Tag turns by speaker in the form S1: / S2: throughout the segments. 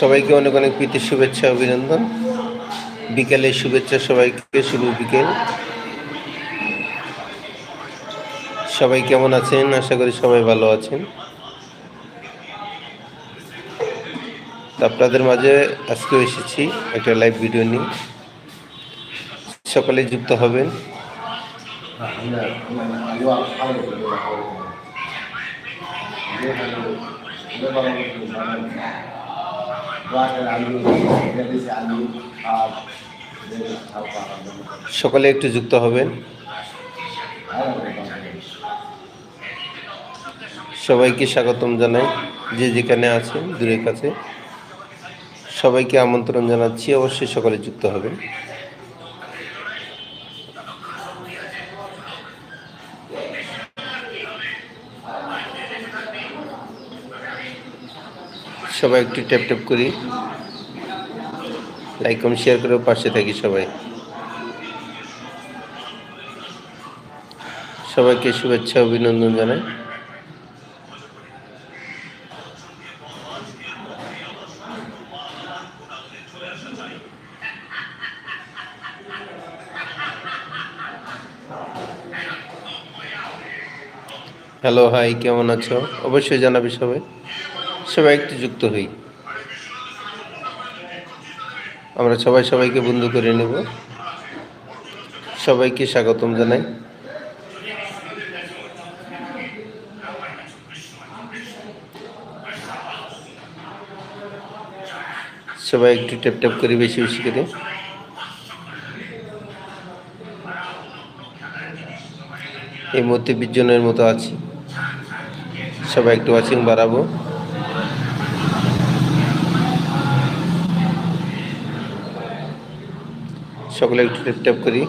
S1: সবাইকে অনেক অনেক প্রীতি শুভেচ্ছা, অভিনন্দন। বিকেলের শুভেচ্ছা সবাইকে, শুভ বিকেল। সবাই কেমন আছেন? আশা করি সবাই ভালো আছেন। আপনাদের মাঝে আজকেও এসেছি একটা লাইভ ভিডিও নিয়ে। সকালে যুক্ত হবেন। সকালে একটু যুক্ত হবেন। সবাইকে স্বাগতম জানাই, যে যেখানে আছে দূরের কাছে। সবাইকে আমন্ত্রণ জানাচ্ছি, অবশ্যই সকালে যুক্ত হবেন। সবাই একটু ট্যাপ ট্যাপ করি। লাইক কম শেয়ার করে পাশে থাকি সবাই। সবাইকে শুভেচ্ছা, অভিনন্দন জানাই। হ্যালো হাই কেমন আছো? অবশ্যই জানাবি সবাই। সবাই একটু যুক্ত হই। আমরা সবাই সবাইকে বন্ধু করে নেব। সবাইকে স্বাগতম জানাই। সবাই একটু ট্যাপ ট্যাপ করে বেশি বেশি করে। এই মুহূর্তে বিশ জনের মতো আছি। সবাই একটু ওয়াচিং বাড়াবো। সকলে একটু টেপ করি।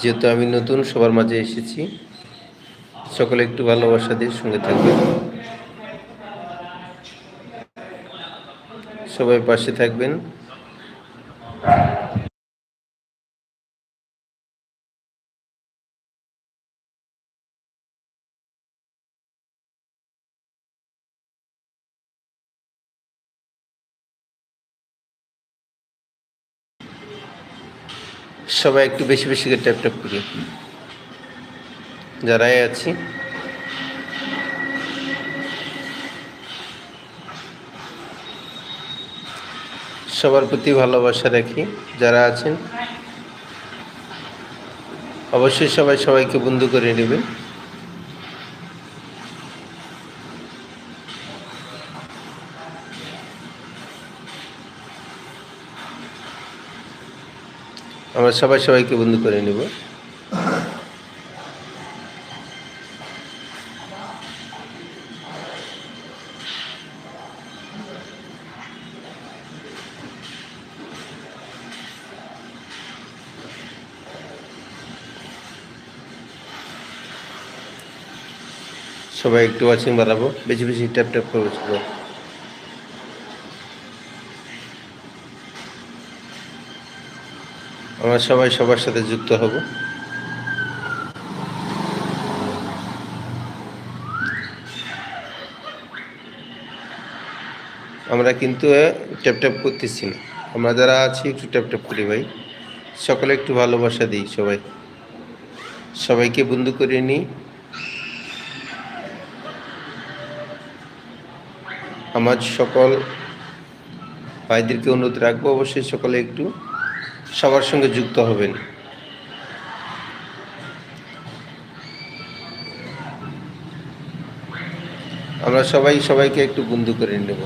S1: যেহেতু আমি নতুন, সবার মাঝে এসেছি। সকলে একটু ভালোবাসা দিয়ে সঙ্গে থাকবেন। সবাই পাশে থাকবেন। সবাই একটু বেশি বেশি করে ট্যাপ ট্যাপ করি। যারাই আছি। সবার প্রতি ভালোবাসা রাখি, যারা আছেন। অবশ্যই সবাই সবাইকে বন্ধু করে নেবেন। আমরা সবাই সবাইকে বন্ধু করে নেব। সবাই একটু ওয়াচিং বাড়াবো, বেশি বেশি ট্যাপ ট্যাপ করব আমরা সবাই সবার সাথে যুক্ত হব। আমরা কিন্তু ট্যাপ ট্যাপ করতেছি না। আমরা যারা আছি, একটু ট্যাপ ট্যাপ করি ভাই। সকলে একটু ভালোবাসা দিই সবাই। সবাইকে বন্ধু করে নিই। আমার সকল ভাইদেরকে অনুরোধ রাখব অবশ্যই সকলে একটু সবার সঙ্গে যুক্ত হবেন। আমরা সবাই সবাইকে একটু বন্ধু করে নেব।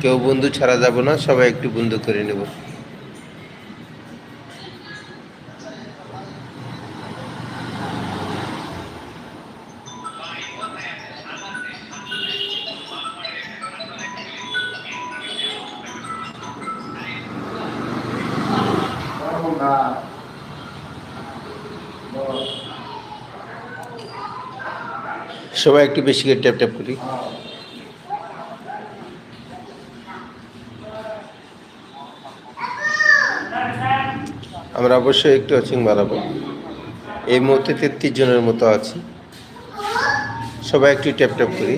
S1: কেউ বন্ধু ছাড়া যাব না, সবাই একটু বন্ধু করে নেব। সবাই একটু বেশি করে ট্যাপ ট্যাপ করি। আমরা অবশ্যই একটু ওয়াচিং বাড়াবো। এই মুহূর্তে তেত্রিশ জনের মতো আছি। সবাই একটু ট্যাপ ট্যাপ করি।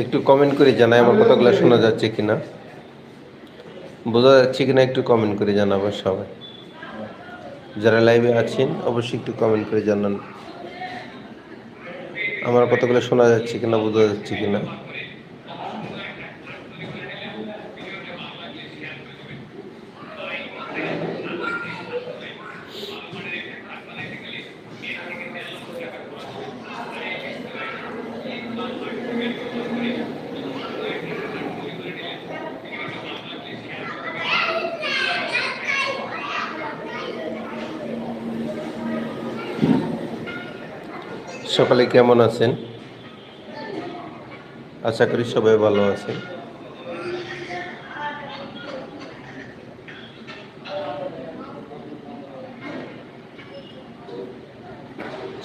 S1: একটু কমেন্ট করে জানাই আমার কথাগুলো শোনা যাচ্ছে কিনা। বোঝা যাচ্ছে কিনা একটু কমেন্ট করে জানাব সবাই। যারা লাইভে আছেন, অবশ্যই একটু কমেন্ট করে জানান। আমার কতগুলো শোনা যাচ্ছে কিনা বোঝা যাচ্ছে কিনা। সকালে কেমন আছেন? আশা করি সবাই ভালো আছেন।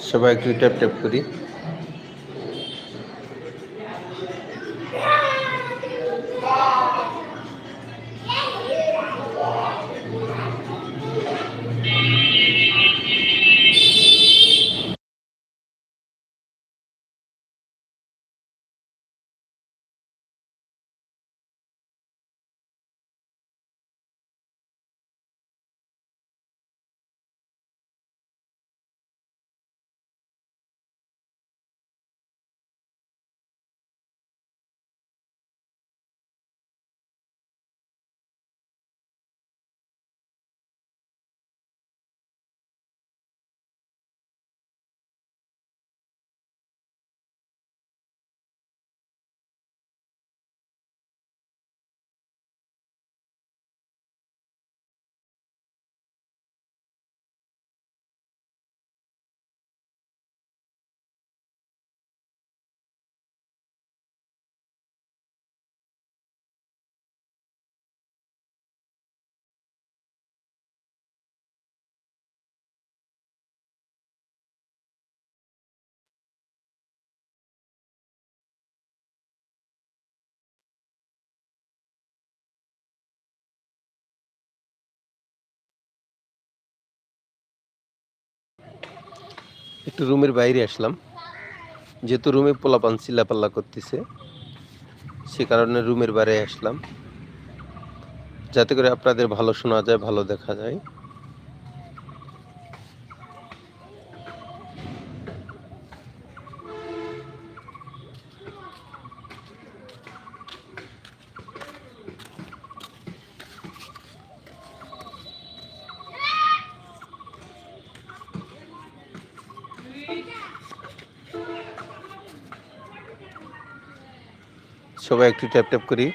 S1: সবাই একটু ট্যাপ ট্যাপ করি। একটু রুমের বাইরে আসলাম। যেহেতু রুমে পোলাপান চিল্লাপাল্লা করতেছে, সে কারণে রুমের বাইরে আসলাম। যাতে করে আপনাদের ভালো শোনা যায়, ভালো দেখা যায়। সবাই একটু ট্যাপ ট্যাপ করি।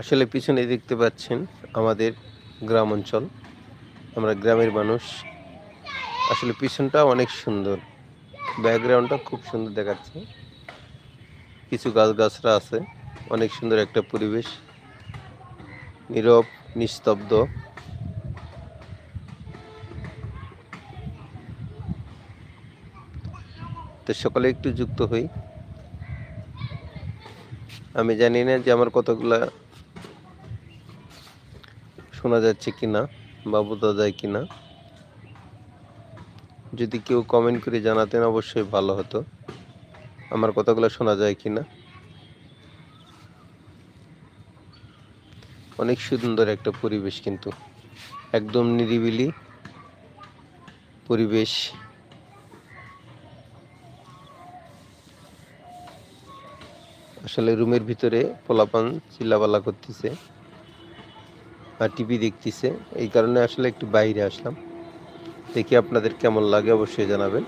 S1: আসলে পিছনে দেখতে পাচ্ছেন আমাদের গ্রাম অঞ্চল। আমরা গ্রামের মানুষ। আসলে পিছনটা অনেক সুন্দর। ব্যাকগ্রাউন্ডটা খুব সুন্দর দেখাচ্ছে। কিছু গাছ গাছরা আছে। অনেক সুন্দর একটা পরিবেশ। নীরব, নিস্তব্ধ। তো সকালে একটু যুক্ত হই। আমি জানি না যে আমার কতগুলা শোনা যাচ্ছে কিনা বা বোঝা যায় কিনা। যদি কেউ কমেন্ট করে জানাতেন অবশ্যই ভালো হতো। আমার কথাগুলো শোনা যায় কি না অনেক সুন্দর একটা পরিবেশ কিন্তু। একদম নিরিবিলি পরিবেশ। আসলে রুমের ভিতরে পোলাপান চিল্লাপাল্লা করতেছে আর টিভি দেখতেছে। এই কারণে আসলে একটু বাইরে আসলাম। দেখি আপনাদের কেমন লাগে, অবশ্যই জানাবেন।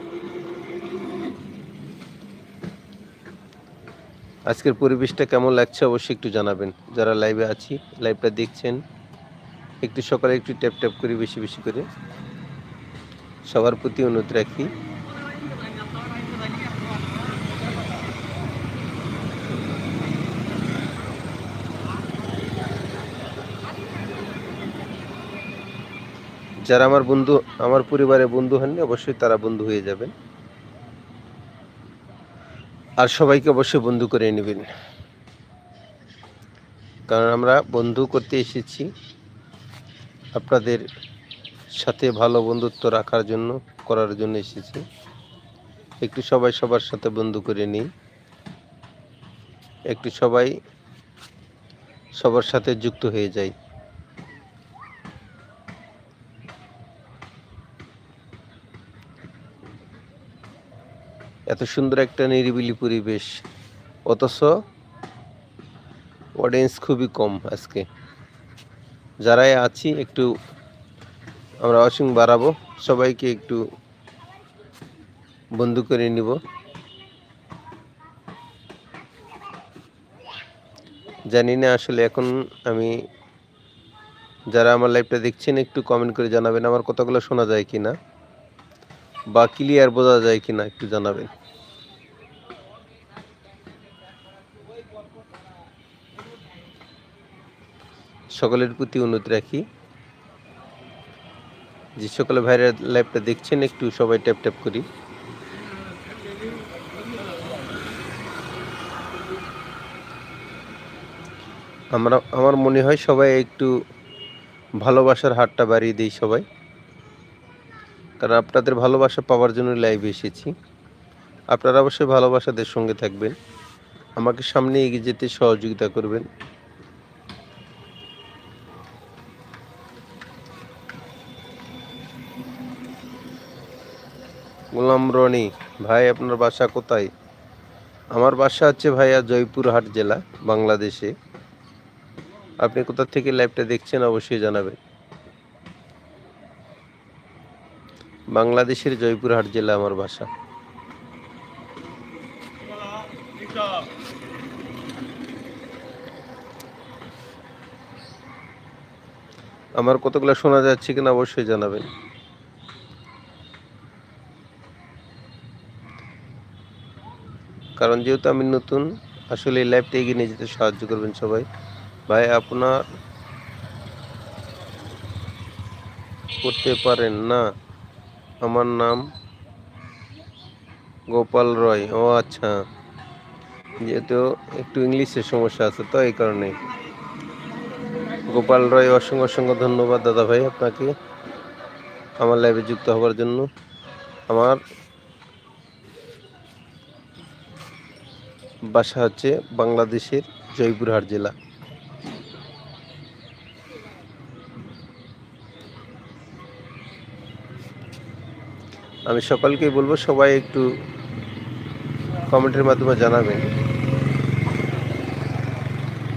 S1: আজকের পরিবেশটা কেমন লাগছে, অবশ্যই একটু জানাবেন। যারা লাইভে আছি লাইভটা দেখছেন, একটু সকালে একটু ট্যাপ ট্যাপ করি বেশি বেশি করে সবার প্রতি অনুরোধ রাখি। যারা আমার বন্ধু, আমার পরিবারের বন্ধু হননি, অবশ্যই তারা বন্ধু হয়ে যাবেন। আর সবাইকে অবশ্যই বন্ধু করে নেবেন। কারণ আমরা বন্ধু করতে এসেছি আপনাদের সাথে ভালো বন্ধুত্ব রাখার জন্য, করার জন্য এসেছি। একটু সবাই সবার সাথে বন্ধু করে নিই। একটু সবাই সবার সাথে যুক্ত হয়ে যায় এত সুন্দর একটা নিরিবিলি পরিবেশ। অথচ অডিয়েন্স খুবই কম আজকে। যারাই আছি, একটু আমরা অসীম বাড়াবো, সবাইকে একটু বন্ধু করে নিব। জানি না আসলে এখন আমি, যারা আমার লাইভটা দেখছেন, একটু কমেন্ট করে জানাবেন, আমার কথাগুলো শোনা যায় কি না বা ক্লিয়ার বোঝা যায় কি না একটু জানাবেন। সকলের প্রতি অনুরোধ রাখি। যে সকলে ভাইরা লাইভটা দেখছেন, একটু সবাই ট্যাপ ট্যাপ করি। আমরা, আমার মনে হয় সবাই একটু ভালোবাসার হাতটা বাড়িয়ে দিই সবাই। কারণ আপনাদের ভালোবাসা পাওয়ার জন্য লাইভে এসেছি। আপনারা অবশ্যই ভালোবাসাদের সঙ্গে থাকবেন। আমাকে সামনে এগিয়ে যেতে সহযোগিতা করবেন। গোলাম রনি, ভাই আপনার বাসা কোথায়? আমার বাসা হচ্ছে ভাইয়া জয়পুরহাট জেলা, বাংলাদেশে। আপনি কোথা থেকে লাইভটা দেখছেন অবশ্যই জানাবেন। বাংলাদেশের জয়পুরহাট জেলা আমার বাসা আমার কতগুলো শোনা যাচ্ছে কিনা অবশ্যই জানাবেন। কারণ যেহেতু আমি নতুন, আসলে এই লাইভটা এগিয়ে নিয়ে যেতে সাহায্য করবেন সবাই। ভাই, আপনার করতে পারেন না? আমার নাম গোপাল রয়। ও আচ্ছা। যেহেতু একটু ইংলিশের সমস্যা আছে, তো এই কারণে গোপাল রয়, অসংখ্য অসংখ্য ধন্যবাদ, দাদা ভাই, আপনাকে আমার লাইভে যুক্ত হওয়ার জন্য। আমার বাসা হচ্ছে বাংলাদেশের জয়পুরহাট জেলা। আমি সকলকেই বলব, সবাই একটু কমেন্টের মাধ্যমে জানাবেন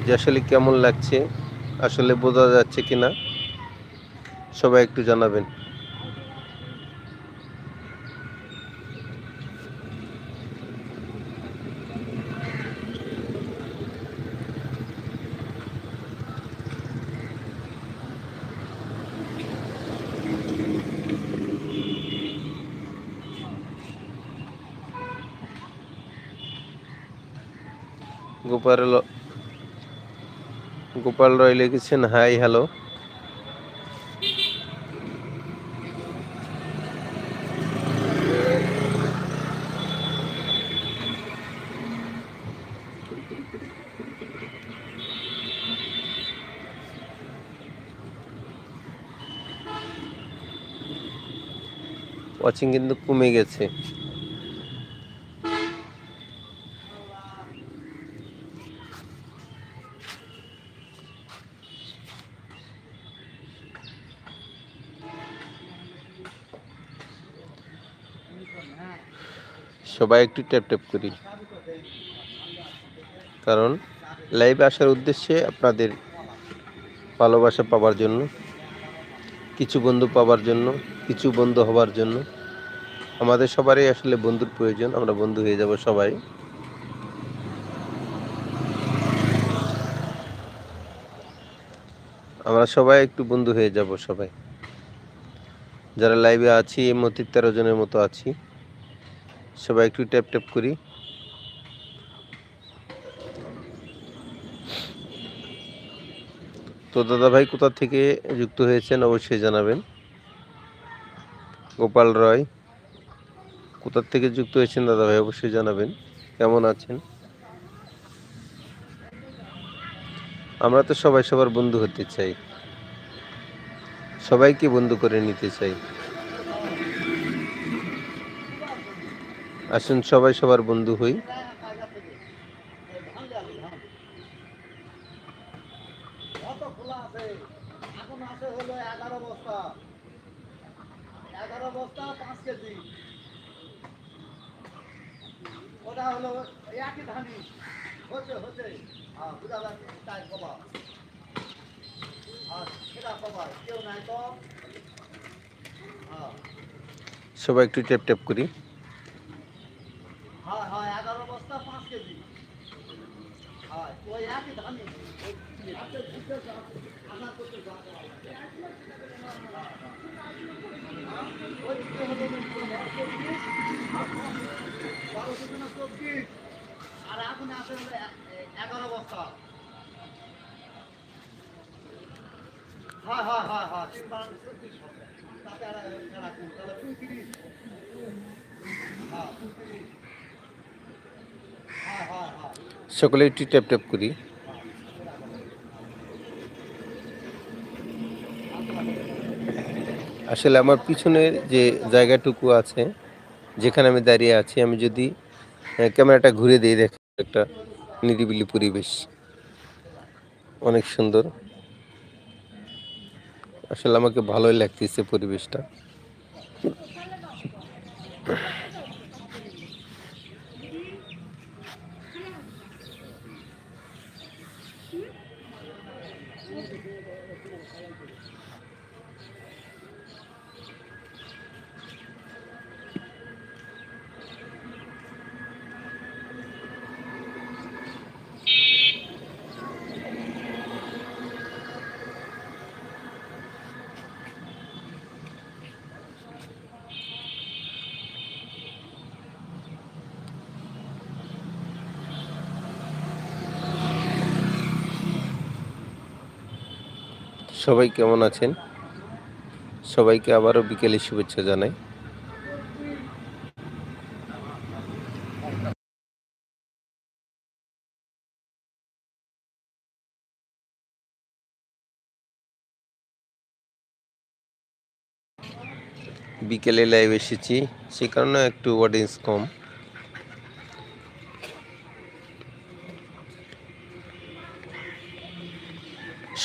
S1: যে আসলে কেমন লাগছে, আসলে বোঝা যাচ্ছে কিনা, সবাই একটু জানাবেন। গোপাল গোপাল রয় লিখেছেন হাই হ্যালো। ওয়াচিং কিন্তু কমে গেছে। সবাই একটু ট্যাপ ট্যাপ করি। কারণ লাইভে আসার উদ্দেশ্যে আপনাদের ভালোবাসা পাওয়ার জন্য, কিছু বন্ধু পাওয়ার জন্য, কিছু বন্ধু হবার জন্য আমাদের সবারই আসলে বন্ধুর প্রয়োজন, আমরা বন্ধু হয়ে যাব সবাই। আমরা সবাই একটু বন্ধু হয়ে যাব সবাই। যারা লাইভে আছি, এই মধ্যে তেরো জনের মতো আছি। সবাই একটু ট্যাপ ট্যাপ করি। তো দাদা ভাই কোথা থেকে যুক্ত হয়েছেন অবশ্যই জানাবেন। গোপাল রয়, কোথা থেকে যুক্ত হয়েছেন দাদা ভাই অবশ্যই জানাবেন। কেমন আছেন? আমরা তো সবাই সবার বন্ধু হতে চাই। সবাইকে বন্ধু করে নিতে চাই। আসুন সবাই সবার বন্ধু হই। সবাই একটু ট্যাপ টেপ করি।
S2: হ্যাঁ হ্যাঁ এগারো বস্তা পাঁচ কেজি। হ্যাঁ ওই একই চব্বিশ, বারোশো জনা চব্বিশ, আর এখন এ- এগারো বস্তা। হ্যাঁ হ্যাঁ হ্যাঁ হ্যাঁ তিন বারো চব্বিশ হ্যাঁ হ্যাঁ হ্যাঁ
S1: সকলে একটু ট্যাপ ট্যাপ করি। আসলে আমার পিছনের যে জায়গাটুকু আছে, যেখানে আমি দাঁড়িয়ে আছি, আমি যদি ক্যামেরাটা ঘুরে দিই দেখ একটা নিরিবিলি পরিবেশ। অনেক সুন্দর। আসলে আমাকে ভালোই লাগতেছে পরিবেশটা। সবাই কেমন আছেন? সবাইকে আবারও বিকেলে শুভেচ্ছা জানাই। বিকেলে লাইভ এসেছি, সে কারণে একটু অডিয়েন্স কম।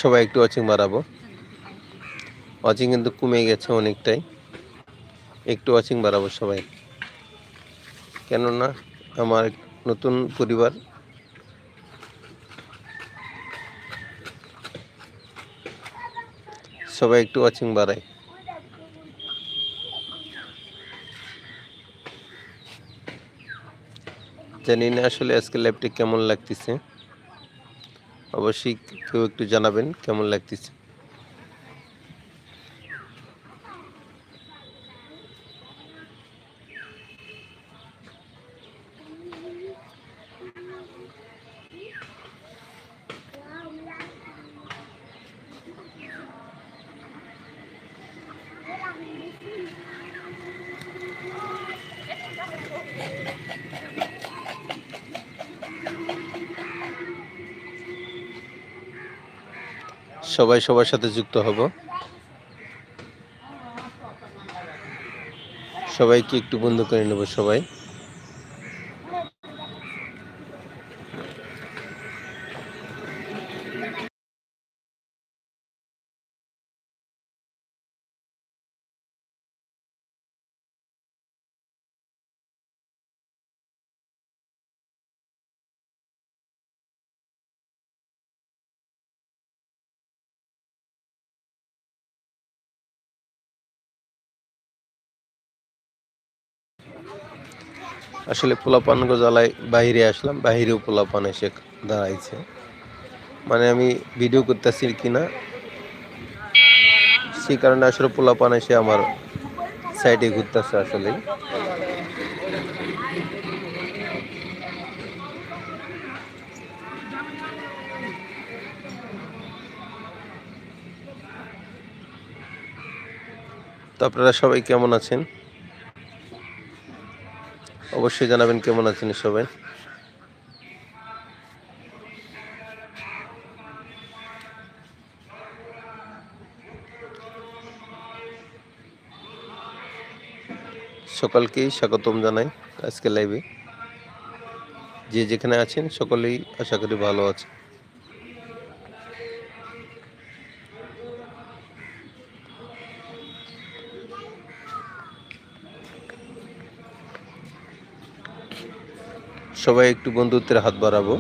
S1: সবাই একটু ওয়াচিং বাড়াবো। ওয়াচিং কিন্তু কমে গেছে অনেকটাই। একটু ওয়াচিং বাড়াবো সবাই। কেননা, আমার নতুন পরিবার। সবাই একটু ওয়াচিং বাড়ায়। জানি না আসলে আজকে লাইভটি কেমন লাগতেছে। অবশ্যই কেউ একটু জানাবেন কেমন লাগতেছে। সবাই সবার সাথে যুক্ত হব। সবাইকে একটু বন্ধ করে নেব সবাই। আসলে পোলাপান গজালায় বাইরে আসলাম, বাইরেও পোলাপান এসে দাঁড়াইছে। মানে আমি ভিডিও করতেছি কি না, সেই কারণে আসলে পোলাপান এসে আমার সাইডে ঘুরতেছে আসলে। তো আপনারা সবাই কেমন আছেন? অবশ্যই জানাবেন কেমন আছেন সবাই। সকলকেই স্বাগতম জানাই আজকে লাইভে যে যেখানে আছেন সকলেই আশা করি ভালো আছে সবাই একটু বন্ধুত্বের হাত বাড়াবো।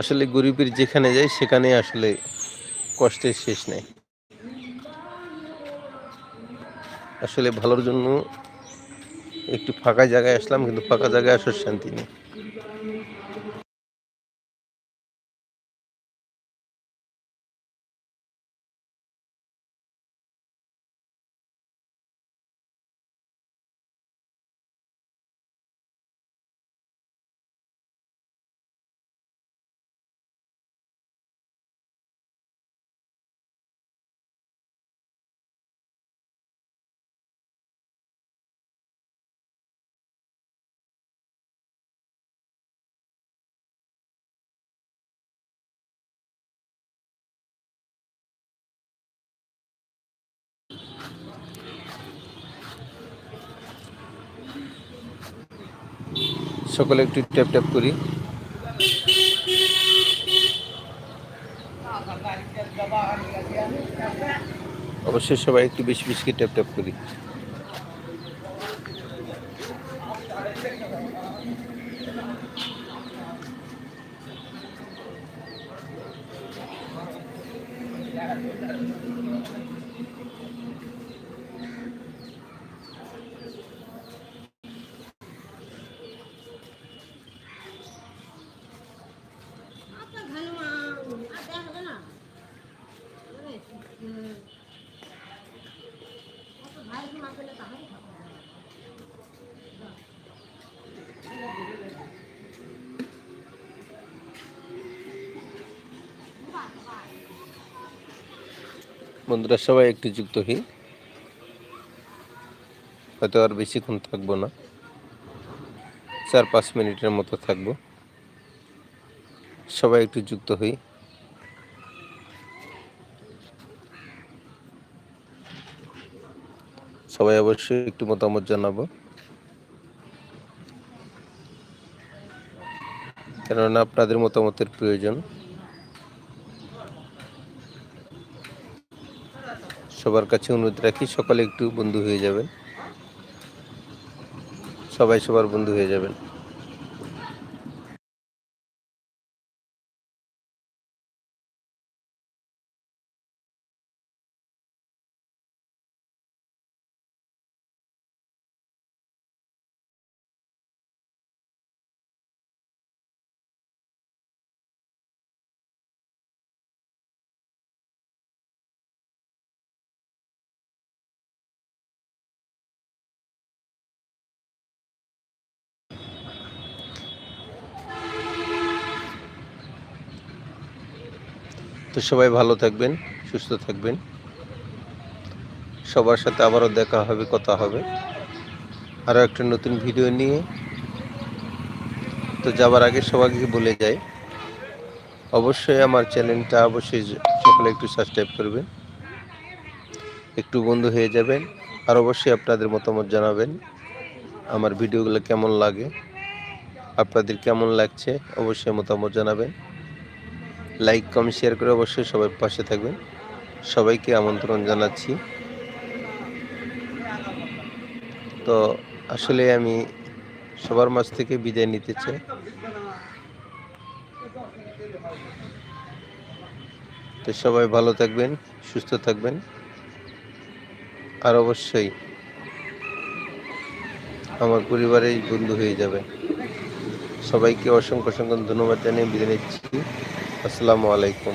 S1: আসলে গরিবের যেখানে যাই সেখানে আসলে কষ্টের শেষ নেই। আসলে ভালোর জন্য একটু ফাঁকা জায়গায় আসলাম, কিন্তু ফাঁকা জায়গায় আসার শান্তি নেই। সকলে একটু ট্যাপ ট্যাপ করি। অবশ্যই সবাই একটু বেশি বেশি ট্যাপ ট্যাপ করি। বন্ধুরা, সবাই একটু যুক্ত হই। হয়তো আর বেশিক্ষণ থাকব না। চার পাঁচ মিনিটের মতো থাকব। সবাই একটু যুক্ত হই। সবাই অবশ্যই একটু মতামত জানাব। কেননা আপনাদের মতামতের প্রয়োজন। সবার কাছে অনুরোধ রাখি সকালে একটু বন্ধু হয়ে যাবেন। সবাই সবার বন্ধু হয়ে যাবেন। সবাই ভালো থাকবেন, সুস্থ থাকবেন। সবার সাথে আবারও দেখা হবে, কথা হবে। আরও একটা নতুন ভিডিও নিয়ে। তো যাবার আগে সবাইকে বলে যাই, অবশ্যই আমার চ্যানেলটা অবশ্যই সকলে একটু সাবস্ক্রাইব করবেন। একটু বন্ধু হয়ে যাবেন আর অবশ্যই আপনাদের মতামত জানাবেন, আমার ভিডিওগুলো কেমন লাগে, আপনাদের কেমন লাগছে, অবশ্যই মতামত জানাবেন। লাইক কমেন্ট শেয়ার করে অবশ্যই সবাই পাশে থাকবেন। সবাইকে আমন্ত্রণ জানাচ্ছি। তো আসলে আমি সবার মাঝ থেকে বিদায় নিতে চাই। তো সবাই ভালো থাকবেন, সুস্থ থাকবেন। আর অবশ্যই আমার পরিবারের বন্ধু হয়ে যাবে সবাইকে অসংখ্য অসংখ্য ধন্যবাদ জানিয়ে বিদায় নিচ্ছি। আসসালামু আলাইকুম।